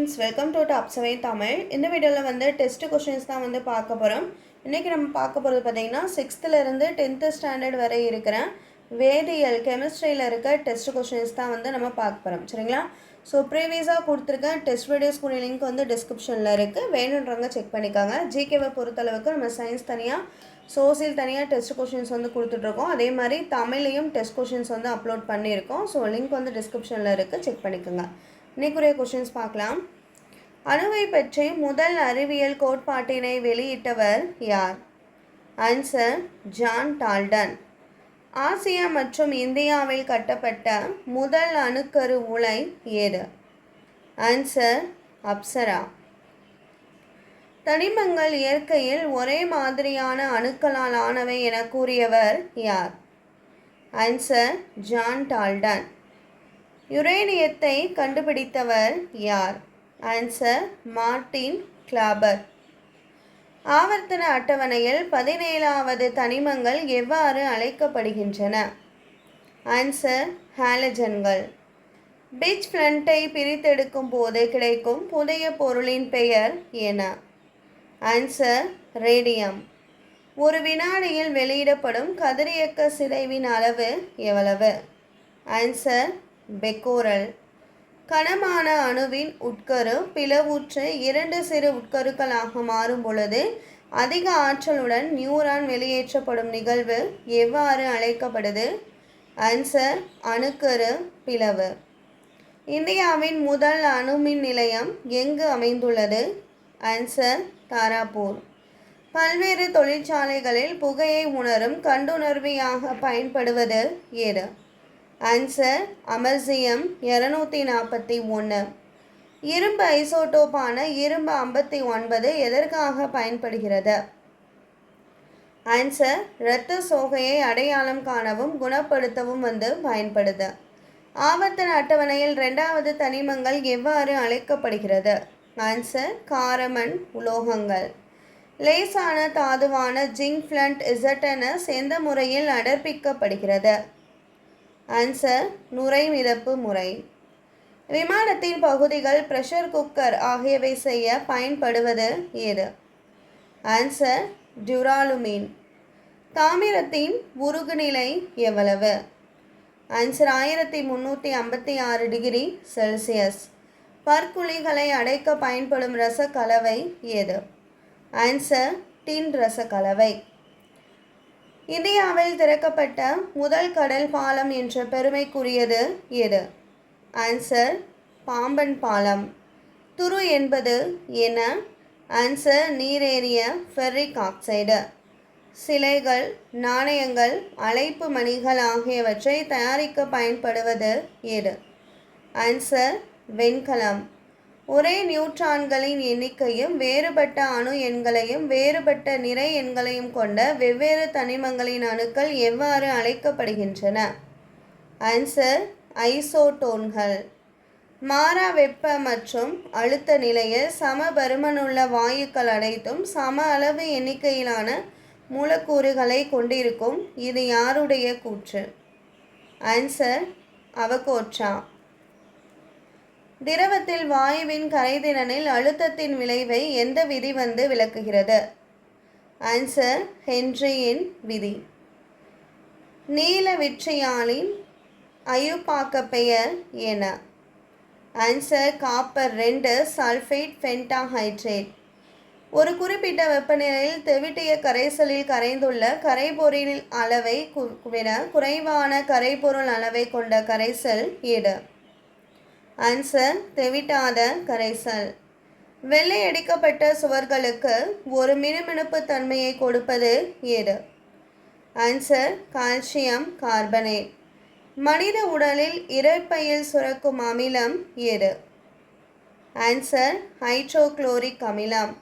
Friends welcome to top seven Tamil இந்த வீடியோவில் வந்து டெஸ்ட் கொஷின்ஸ் தான் வந்து பார்க்க போகிறோம் இன்றைக்கி நம்ம பார்க்க போகிறது பார்த்திங்கன்னா சிக்ஸ்த்துலேருந்து டென்த்து ஸ்டாண்டர்ட் வரை இருக்கிற வேதியியல் கெமிஸ்ட்ரியில் இருக்க டெஸ்ட் கொஷின்ஸ் தான் வந்து நம்ம பார்க்க போகிறோம் சரிங்களா? ஸோ ப்ரீவியஸாக கொடுத்துருக்க டெஸ்ட் வீடியோஸ்க்குரிய லிங்க் வந்து டிஸ்கிரிப்ஷனில் இருக்குது வேணுன்றவங்க செக் பண்ணிக்காங்க. ஜிகேவை பொறுத்தளவுக்கு நம்ம சயின்ஸ் தனியாக சோசியல் தனியாக டெஸ்ட் கொஷின்ஸ் வந்து கொடுத்துட்ருக்கோம். அதே மாதிரி தமிழையும் டெஸ்ட் கொஷின்ஸ் வந்து அப்லோட் பண்ணியிருக்கோம். ஸோ லிங்க் வந்து டிஸ்கிரிப்ஷனில் இருக்குது செக் பண்ணிக்கோங்க. இன்னைக்குரிய கொஷின்ஸ் பார்க்கலாம். அணுவை பற்றி முதல் அறிவியல் கோட்பாட்டினை வெளியிட்டவர் யார்? ஆன்சர் ஜான் டால்டன் ஆசியா மற்றும் இந்தியாவில் கட்டப்பட்ட முதல் அணுக்கரு உலை ஏது? ஆன்சர் அப்சரா தனிமங்கள் இயற்கையில் ஒரே மாதிரியான அணுக்களால் ஆனவை என கூறியவர் யார்? ஆன்சர் ஜான் டால்டன் யுரேனியத்தை கண்டுபிடித்தவர் யார்? ஆன்சர் மார்டின் கிளாபர் ஆவர்த்தன அட்டவணையில் பதினேழாவது தனிமங்கள் எவ்வாறு அழைக்கப்படுகின்றன? ஆன்சர் ஹாலஜன்கள் பீச் ஃப்ரண்ட்டை பிரித்தெடுக்கும் போது கிடைக்கும் புதிய பொருளின் பெயர் என ஆன்சர் ரேடியம் ஒரு வினாடியில் வெளியிடப்படும் கதிரியக்க சிதைவின் அளவு எவ்வளவு? Answer becquerel. கனமான அணுவின் உட்கரு பிளவுற்று இரண்டு சிறு உட்கருக்களாக மாறும் பொழுது அதிக ஆற்றலுடன் நியூரான் வெளியேற்றப்படும் நிகழ்வு எவ்வாறு அழைக்கப்படுது? ஆன்சர் அணுக்கரு பிளவு. இந்தியாவின் முதல் அணுமின் நிலையம் எங்கு அமைந்துள்ளது? ஆன்சர் தாராபூர். பல்வேறு தொழிற்சாலைகளில் புகையை உணரும் கண்டுணர்வியாக பயன்படுவது ஏது? ஆன்சர் அமர்சியம் இரநூத்தி நாற்பத்தி ஒன்று இரும்பு ஐசோட்டோப்பான இரும்பு ஐம்பத்தி ஒன்பது எதற்காக பயன்படுகிறது? ஆன்சர் இரத்த சோகையை அடையாளம் காணவும் குணப்படுத்தவும் வந்து பயன்படுது. ஆவர்த்தன அட்டவணையில் ரெண்டாவது தனிமங்கள் எவ்வாறு அழைக்கப்படுகிறது? ஆன்சர் காரமன் உலோகங்கள். லேசான தாதுவான ஜிங்க் ஃப்ளண்ட் இசட்டனஸ் எந்த முறையில் அடர்ப்பிக்கப்படுகிறது? ஆன்சர் நுரை மிதப்பு முறை. விமானத்தின் பகுதிகள் ப்ரெஷர் குக்கர் ஆகியவை செய்ய பயன்படுவது ஏது? ஆன்சர் டியூராலுமீன் தாமிரத்தின் உருகுநிலை எவ்வளவு? ஆன்சர் ஆயிரத்தி முந்நூற்றி ஐம்பத்தி ஆறு டிகிரி செல்சியஸ் பற்குழிகளை அடைக்க பயன்படும் ரசக்கலவை ஏது? ஆன்சர் டின் ரசக்கலவை. இந்தியாவில் திறக்கப்பட்ட முதல் கடல் பாலம் என்ற பெருமைக்குரியது எது? ஆன்சர் பாம்பன் பாலம். துரு என்பது என்ன? ஆன்சர் நீரேறிய ஃபெர்ரிக் ஆக்சைடு சிலைகள் நாணயங்கள் அழைப்பு மணிகள் ஆகியவற்றை தயாரிக்க பயன்படுவது எது? ஆன்சர் வெண்கலம். ஒரே நியூட்ரான்களின் எண்ணிக்கையும் வேறுபட்ட அணு எண்களையும் வேறுபட்ட நிறை எண்களையும் கொண்ட வெவ்வேறு தனிமங்களின் அணுக்கள் எவ்வாறு அழைக்கப்படுகின்றன? ஆன்சர் ஐசோட்டோன்கள் மாறா வெப்ப மற்றும் அழுத்த நிலையில் சம பருமனுள்ள வாயுக்கள் அனைத்தும் சம அளவு எண்ணிக்கையிலான மூலக்கூறுகளை கொண்டிருக்கும். இது யாருடைய கூற்று? Answer Avogadro. திரவத்தில் வாயுவின் கரைதிறனில் அழுத்தத்தின் விளைவை எந்த விதி வந்து விளக்குகிறது? ஆன்சர் ஹென்ரியின் விதி. நீல விற்றியாலின் அயுப்பாக்க பெயர் என ஆன்சர் காப்பர் ரெண்டு சல்ஃபேட் ஃபென்டாஹைட்ரேட் ஒரு குறிப்பிட்ட வெப்பநிலையில் தெவிட்டிய கரைசலில் கரைந்துள்ள கரைபொருளின் அளவை விட குறைவான கரைபொருள் அளவை கொண்ட கரைசல் எது ஆன்சர் தெவிட்டாத கரைசல். வெள்ளை அடிக்கப்பட்ட சுவர்களுக்கு ஒரு மினுமினுப்பு தன்மையை கொடுப்பது ஏது ஆன்சர் கால்சியம் கார்பனேட். மனித உடலில் இறப்பையில் சுரக்கும் அமிலம் ஏது ஆன்சர் ஹைட்ரோக்ளோரிக் அமிலம்.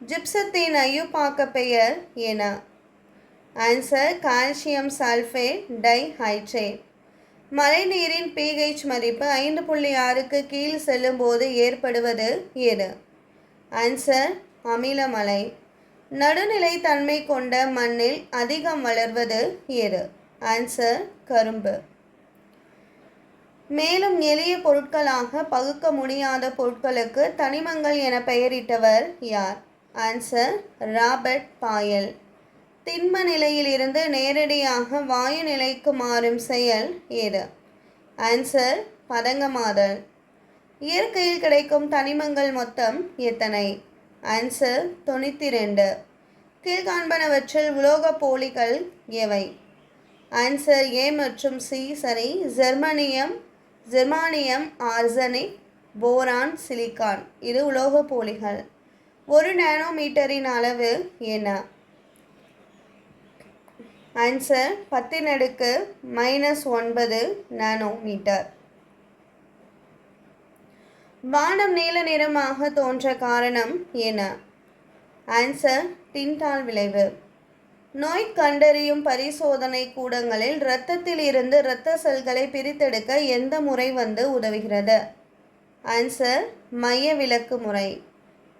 ஜிப்சத்தின் ஐயுப்பாக்க பெயர் என ஆன்சர் கால்சியம் சல்ஃபேட் டைஹைட்ரேட். மழைநீரின் பிஹெச் மதிப்பு ஐந்து புள்ளி ஆறுக்கு கீழ் செல்லும்போது ஏற்படுவது எது? ஆன்சர் அமிலமலை. நடுநிலை தன்மை கொண்ட மண்ணில் அதிகம் வளர்வது எது? ஆன்சர் கரும்பு. மேலும் எளிய பொருட்களாக பகுக்க முடியாத பொருட்களுக்கு தனிமங்கள் என பெயரிட்டவர் யார்? Answer Robert Boyle. திண்ம நிலையிலிருந்து நேரடியாக வாயு நிலைக்கு மாறும் செயல் ஏது ஆன்சர் பதங்கமாதல். இயற்கையில் கிடைக்கும் தனிமங்கள் மொத்தம் எத்தனை? ஆன்சர் தொண்ணூற்றி ரெண்டு கீழ்காண்பனவற்றில் உலோகப் போலிகள் எவை? ஆன்சர் ஏ மற்றும் சி சரி. Germanium germanium arsenic boron silicon இது உலோகப் போலிகள். ஒரு நானோமீட்டரின் அளவு என்ன? ஆன்சர் பத்தின் அடுக்கு மைனஸ் ஒன்பது நானோமீட்டர் வானம் நீல நிறமாக தோன்ற காரணம் என்ன? ஆன்சர் டின்டால் விளைவு. நோய் கண்டறியும் பரிசோதனை கூடங்களில் இரத்தத்தில் இருந்து இரத்த செல்களை பிரித்தெடுக்க எந்த முறை வந்து உதவுகிறது? ஆன்சர் மைய விலக்கு முறை.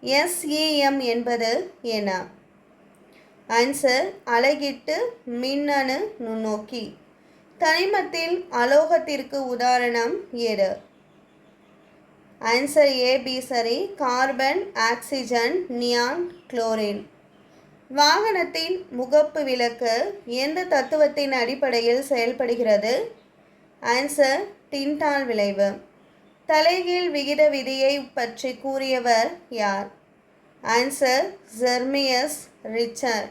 எஸ்இஎம் என்பது என்ன? ஆன்சர் அலகிட்டு மின்னணு நுண்ணோக்கி. தனிமத்தில் அலோகத்திற்கு உதாரணம் எது ஆன்சர் ஏபி சரி. Carbon oxygen neon chlorine. வாகனத்தின் முகப்பு விளக்கு எந்த தத்துவத்தின் அடிப்படையில் செயல்படுகிறது? ஆன்சர் டின்டால் விளைவு. தலைகீழ் விகித விதியை பற்றி கூறியவர் யார்? ஆன்சர் ஜெர்மியஸ் ரிச்சர்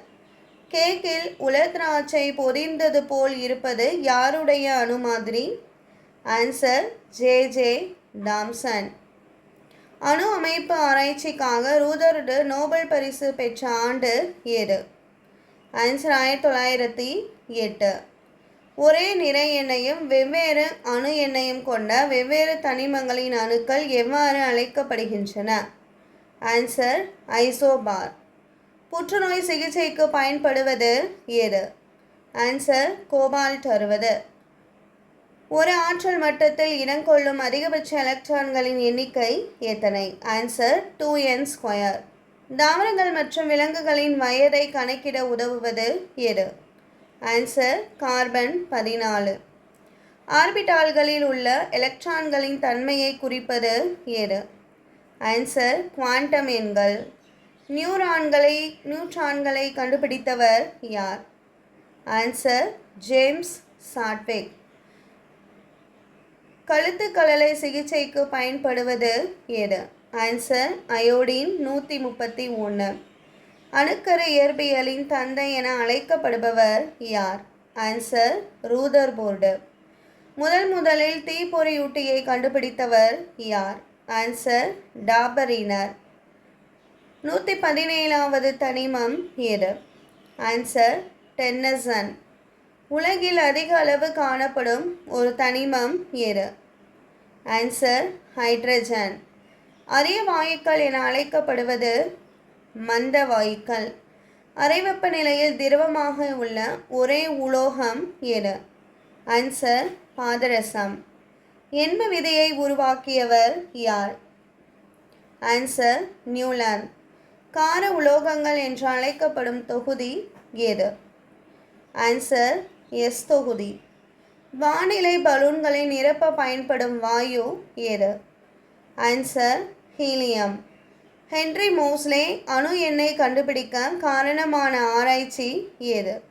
கேக்கில் உலத்ராட்சை பொதிந்தது போல் இருப்பது யாருடைய அணு மாதிரி ஆன்சர் ஜே ஜே டாம்சன் அணு அமைப்பு ஆராய்ச்சிக்காக ரூதர்டு நோபல் பரிசு பெற்ற ஆண்டு ஏது ஆன்சர் ஆயிரத்தி தொள்ளாயிரத்தி எட்டு. ஒரே நிறை எண்ணையும் வெவ்வேறு அணு எண்ணையும் கொண்ட வெவ்வேறு தனிமங்களின் அணுக்கள் எவ்வாறு அழைக்கப்படுகின்றன? ஆன்சர் ஐசோபார் புற்றுநோய் சிகிச்சைக்கு பயன்படுவது எது? ஆன்சர் கோபால்ட் அறுபது. ஒரு ஆற்றல் மட்டத்தில் இடங்கொள்ளும் அதிகபட்ச எலக்ட்ரான்களின் எண்ணிக்கை எத்தனை? ஆன்சர் டூ என் ஸ்கொயர் தாவரங்கள் மற்றும் விலங்குகளின் வயதை கணக்கிட உதவுவது எது? ஆன்சர் கார்பன் பதினாலு. ஆர்பிட்டால்களில் உள்ள எலக்ட்ரான்களின் தன்மையை குறிப்பது எது? ஆன்சர் குவாண்டம் எண்கள். நியூரான்களை நியூட்ரான்களை கண்டுபிடித்தவர் யார்? ஆன்சர் ஜேம்ஸ் சாட்விக் கழுத்துக்களலை சிகிச்சைக்கு பயன்படுவது எது? ஆன்சர் அயோடின் நூற்றி முப்பத்தி ஒன்று அணுக்கரு இயற்பியலின் தந்தை என அழைக்கப்படுபவர் யார்? ஆன்சர் ரூதர் போர்டு முதல் முதலில் தீப்பொறியூட்டியை கண்டுபிடித்தவர் யார்? ஆன்சர் டாபரினர் நூற்றி பதினேழாவது தனிமம் எது? ஆன்சர் டென்னசன் உலகில் அதிக அளவு காணப்படும் ஒரு தனிமம் எது? ஆன்சர் ஹைட்ரஜன் அரிய வாயுக்கள் என அழைக்கப்படுவது மந்த வாயுக்கள் அரைவெப்ப நிலையில் திரவமாக உள்ள ஒரே உலோகம் எது? ஆன்சர் பாதரசம். எண்ம விதியை உருவாக்கியவர் யார்? ஆன்சர் நியூலாந்து கார உலோகங்கள் என்று அழைக்கப்படும் தொகுதி எது? ஆன்சர் எஸ் தொகுதி. வானிலை பலூன்களை நிரப்ப பயன்படும் வாயு எது? ஆன்சர் ஹீலியம் ஹென்ரி மோஸ்லே அணு எண்ணை கண்டுபிடிக்க காரணமான ஆராய்ச்சி எது?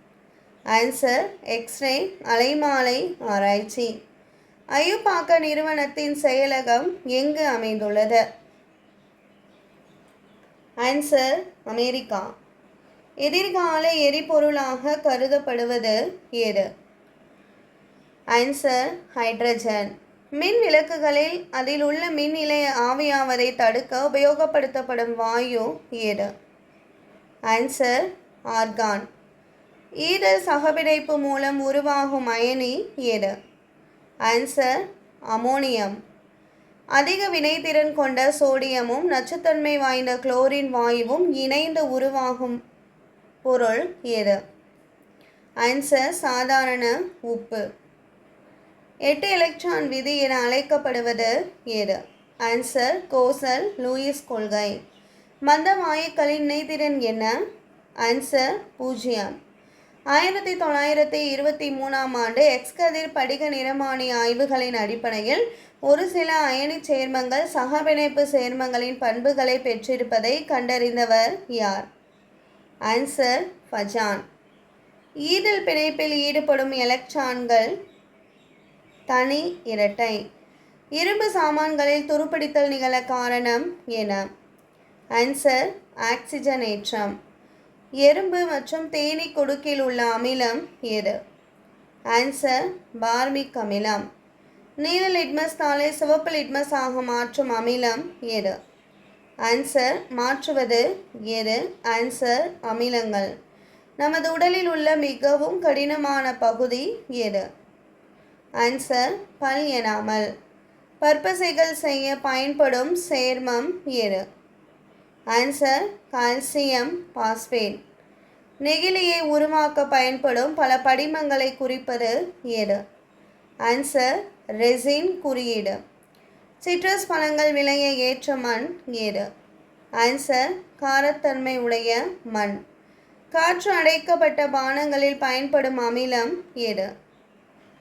ஆன்சர் எக்ஸ்ரே அலைமாலை ஆராய்ச்சி. ஐயுப்பாக்க நிறுவனத்தின் செயலகம் எங்கு அமைந்துள்ளது? Answer America. எதிர்கால எரிபொருளாக கருதப்படுவது எது? ஆன்சர் ஹைட்ரஜன் மின் விளக்குகளில் அதில் உள்ள மின் நிலைய ஆவியாவதை தடுக்க உபயோகப்படுத்தப்படும் வாயு எது? ஆன்சர் ஆர்கான் ஈரல் சகபிடைப்பு மூலம் உருவாகும் அயனி எது? Answer ammonium. அதிக வினைத்திறன் கொண்ட சோடியமும் நச்சுத்தன்மை வாய்ந்த குளோரின் வாயுவும் இணைந்து உருவாகும் பொருள் எது? ஆன்சர் சாதாரண உப்பு. எட்டு எலக்ட்ரான் விதி என அழைக்கப்படுவது எது? ஆன்சர் கோசல் லூயிஸ் கொள்கை. மந்த வாயுக்களின் இணைத்திறன் என்ன? ஆன்சர் பூஜ்ஜியம். ஆயிரத்தி தொள்ளாயிரத்தி இருபத்தி மூணாம் ஆண்டு எக்ஸ்கதிர் படிக நிறமானி ஆய்வுகளின் அடிப்படையில் ஒரு சில அயனி சேர்மங்கள் சகபிணைப்பு சேர்மங்களின் பண்புகளை பெற்றிருப்பதை கண்டறிந்தவர் யார்? ஆன்சர் ஃபஜான் ஈதல் பிணைப்பில் ஈடுபடும் எலக்ட்ரான்கள் தனி இரட்டை. இரும்பு சாமான்களில் துருப்பிடித்தல் நிகழ காரணம் என ஆன்சர் ஆக்சிஜனேற்றம். எறும்பு மற்றும் தேனீ கொடுக்கில் உள்ள அமிலம் எது? ஆன்சர் பார்மிக் அமிலம். நீல லிட்மஸ் தாளை சிவப்பு லிட்மஸ் ஆக மாற்றும் அமிலம் எது? ஆன்சர் மாற்றுவது எது? ஆன்சர் அமிலங்கள். நமது உடலில் உள்ள மிகவும் கடினமான பகுதி எது? ஆன்சர் பல் எனாமல் பற்பசைகள் செய்ய பயன்படும் சேர்மம் எது? ஆன்சர் கால்சியம் பாஸ்பேட் நெகிழியை உருவாக்க பயன்படும் பல படிமங்களை குறிப்பது ஏடு ஆன்சர் ரெசின் குறியீடு. சிட்ரஸ் பழங்கள் விளைய ஏற்ற மண் ஏடு ஆன்சர் காரத்தன்மை உடைய மண். காற்று அடைக்கப்பட்ட பானங்களில் பயன்படும் அமிலம் எது?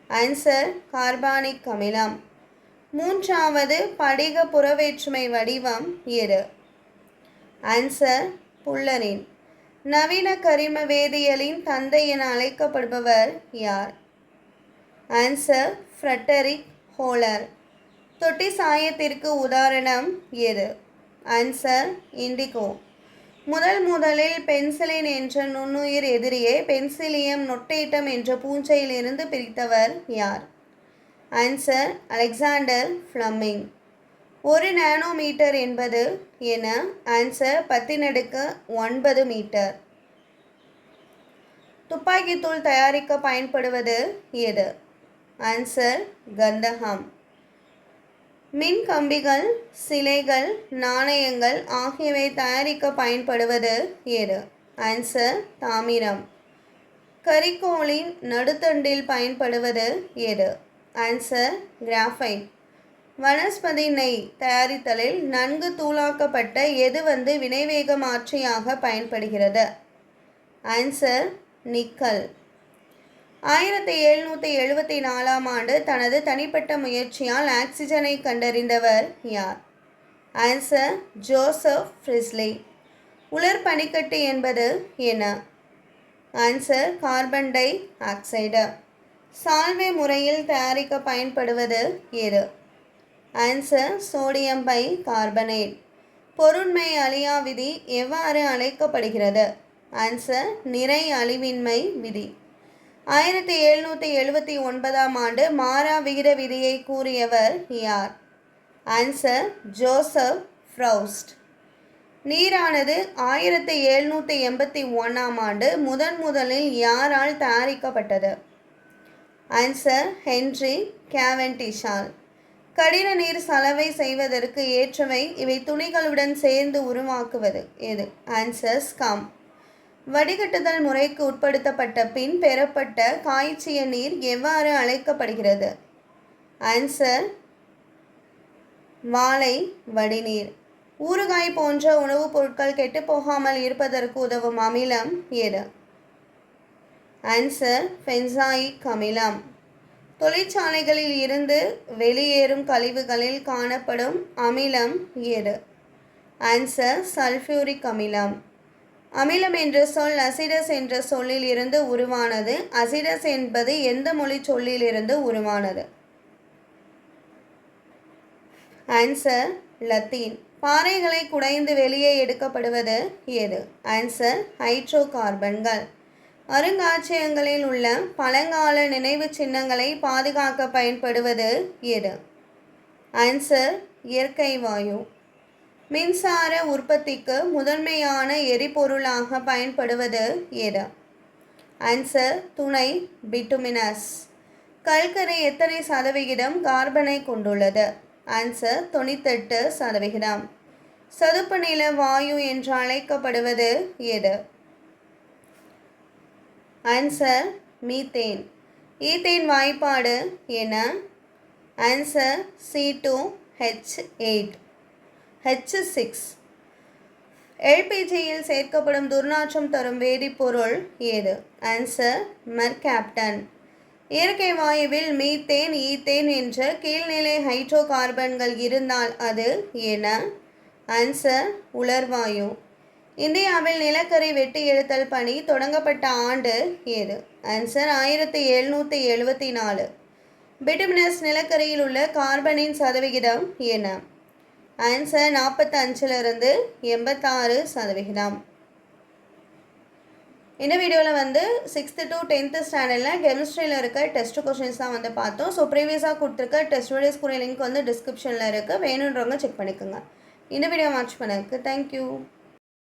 ஆன்சர் கார்பானிக் அமிலம். மூன்றாவது படிக புறவேற்றுமை வடிவம் எது? ஆன்சர் புல்லரின் நவீன கரிம வேதியியலின் தந்தை என அழைக்கப்படுபவர் யார்? Answer Frederick Wohler. தொட்டி சாயத்திற்கு உதாரணம் எது? Answer indigo. முதல் முதலில் பென்சிலின் என்ற நுண்ணுயிர் எதிரியை பென்சிலியம் நொட்டேட்டம் என்ற பூஞ்சையிலிருந்து பிரித்தவர் யார்? ஆன்சர் அலெக்சாண்டர் ஃப்ளம்மிங் ஒரு நானோமீட்டர் என்பது என ஆன்சர் பத்தினடுக்கு ஒன்பது மீட்டர். துப்பாக்கித்தூள் தயாரிக்க பயன்படுவது எது? ஆன்சர் கந்தகம். மின் கம்பிகள் சிலைகள் நாணயங்கள் ஆகியவை தயாரிக்க பயன்படுவது எது? ஆன்சர் தாமிரம். கரிக்கோளின் நடுத்தண்டில் பயன்படுவது எது? ஆன்சர் கிராஃபைட் வனஸ்பதி நெய் தயாரித்தலில் நன்கு தூளாக்கப்பட்ட எது வந்து வினைவேக மாற்றியாக பயன்படுகிறது? Answer nickel. ஆயிரத்தி எழுநூற்றி எழுபத்தி நாலாம் ஆண்டு தனது தனிப்பட்ட முயற்சியால் ஆக்சிஜனை கண்டறிந்தவர் யார்? ஆன்சர் ஜோசப் ஃப்ரிஸ்லி உலர் பனிக்கட்டு என்பது என்ன? Answer carbon dioxide Solvay முறையில் தயாரிக்க பயன்படுவது எது? Answer sodium bicarbonate. பொருண்மை அழியா விதி எவ்வாறு அழைக்கப்படுகிறது? ஆன்சர் நிறை அழிவின்மை விதி. ஆயிரத்தி எழுநூற்றி எழுபத்தி ஒன்பதாம் ஆண்டு மாறா விகித விதியை கூறியவர் யார்? Answer Joseph Proust. நீரானது ஆயிரத்தி எழுநூற்றி எண்பத்தி ஒன்றாம் ஆண்டு முதன் முதலில் யாரால் தயாரிக்கப்பட்டது? ஆன்சர் ஹென்றி கேவென்டிஷால். கடின நீர் சலவை செய்வதற்கு ஏற்றவை. இவை துணிகளுடன் சேர்ந்து உருவாக்குவது. எது? ஆன்சர் ஸ்கம் வடிகட்டுதல் முறைக்கு உட்படுத்தப்பட்ட பின் பெறப்பட்ட காய்ச்சிய நீர் எவ்வாறு அழைக்கப்படுகிறது? ஆன்சர் வாழை வடிநீர். ஊறுகாய் போன்ற உணவுப் பொருட்கள் கெட்டுப்போகாமல் இருப்பதற்கு உதவும் அமிலம் எது? ஆன்சர் ஃபென்சாயிக் அமிலம். தொழிற்சாலைகளில் இருந்து வெளியேறும் கழிவுகளில் காணப்படும் அமிலம் எது? ஆன்சர் சல்ஃபியூரிக் அமிலம். அமிலம் என்ற சொல் அசிடஸ் என்ற சொல்லில் இருந்து உருவானது. அசிடஸ் என்பது எந்த மொழி சொல்லிலிருந்து உருவானது? ஆன்சர் லத்தீன் பாறைகளை குடைந்து வெளியே எடுக்கப்படுவது எது? ஆன்சர் ஹைட்ரோ கார்பன்கள் அருங்காட்சியகங்களில் உள்ள பழங்கால நினைவு சின்னங்களை பாதுகாக்க பயன்படுவது எது? ஆன்சர் இயற்கை வாயு. மின்சார உற்பத்திக்கு முதன்மையான எரிபொருளாக பயன்படுவது எது? ஆன்சர் துணை பிட்டுமினஸ் கல்கரை எத்தனை சதவிகிதம் கார்பனை கொண்டுள்ளது? ஆன்சர் தொண்ணூத்தெட்டு சதவிகிதம். சதுப்பு நில வாயு என்று அழைக்கப்படுவது எது? ஆன்சர் மீத்தேன் ஈத்தேன் வாய்ப்பாடு என answer C two H eight H six எல்பிஜியில் சேர்க்கப்படும் துர்நாற்றம் தரும் வேதிப்பொருள் ஏது? ஆன்சர் மர்கேப்டன் இயற்கை வாயுவில் மீத்தேன் ஈத்தேன் என்ற கீழ்நிலை ஹைட்ரோ கார்பன்கள் இருந்தால் அது என்ன? ஆன்சர் உலர்வாயு இந்தியாவில் நிலக்கரி வெட்டி எழுத்தல் பணி தொடங்கப்பட்ட ஆண்டு ஏது? ஆன்சர் ஆயிரத்தி எழுநூற்றி எழுபத்தி நாலு. பிட்டுமினஸ் நிலக்கரியில் உள்ள கார்பனின் சதவிகிதம் என்ன? ஆன்சர் நாற்பத்தஞ்சிலிருந்து எண்பத்தாறு சதவிகிதம். இந்த வீடியோவில் வந்து சிக்ஸ்த்து டு டென்த்து ஸ்டாண்டர்டில் கெமிஸ்ட்ரியில் இருக்க டெஸ்ட் கொஷின்ஸ் தான் வந்து பார்த்தோம். ஸோ ப்ரீவியஸாக கொடுத்துருக்க டெஸ்ட் வீடியோஸ்க்குரிய லிங்க் வந்து டிஸ்கிரிப்ஷனில் இருக்குது வேணுன்றவங்க செக் பண்ணிக்கோங்க. இந்த வீடியோ வாட்ச் பண்ணதுக்கு தேங்க்யூ